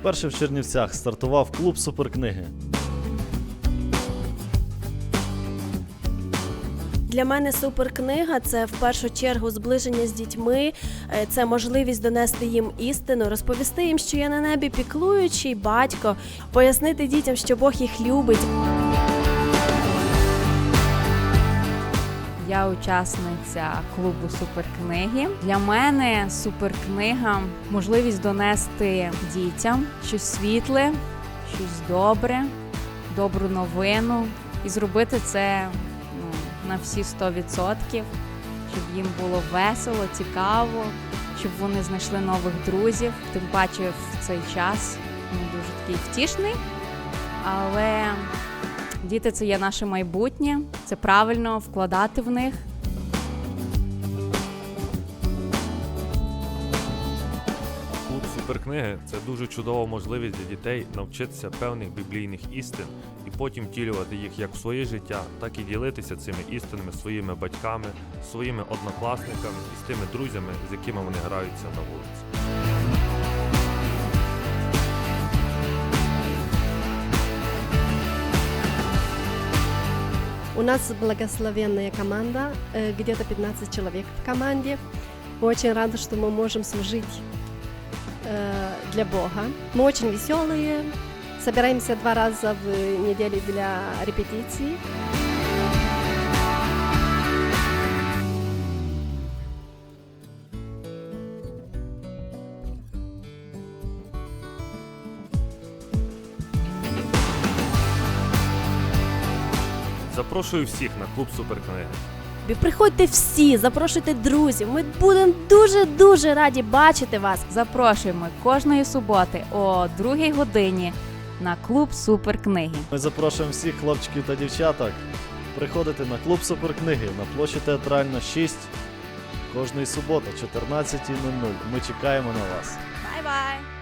Вперше в Чернівцях стартував клуб суперкниги. Для мене суперкнига це в першу чергу зближення з дітьми, е, це можливість донести їм істину, розповісти їм, що я на небі піклуючий батько, пояснити дітям, що Бог їх любить. Я учасниця клубу суперкниги. Для мене суперкнига можливість донести дітям щось світле, щось добре, добру новину і зробити це ну, на всі 100%, щоб їм було весело, цікаво, щоб вони знайшли нових друзів. Тим паче в цей час він дуже такий втішний. Але Діти це є наше майбутнє, це правильно вкладати в них. Клуб суперкниги це дуже чудова можливість для дітей навчитися певних біблійних істин і потім втілювати їх як в своє життя, так і ділитися цими істинами своїми батьками, своїми однокласниками і з тими друзями, з якими вони граються на вулиці. У нас благословенная команда, э, где-то 15 человек в команде. Мы очень рады, что мы можем служить э, для Бога. Мы очень веселые, собираемся два раза в неделю для репетиций. Запрошую всіх на клуб суперкниги. Приходьте всі, запрошуйте друзів. Ми будемо дуже дуже раді бачити вас. Запрошуємо кожної суботи о 2 годині на клуб суперкниги. Ми запрошуємо всіх хлопчиків та дівчаток приходити на клуб суперкниги на площі Театральна 6 кожної суботи, 14.00. Ми чекаємо на вас. Бай-бай!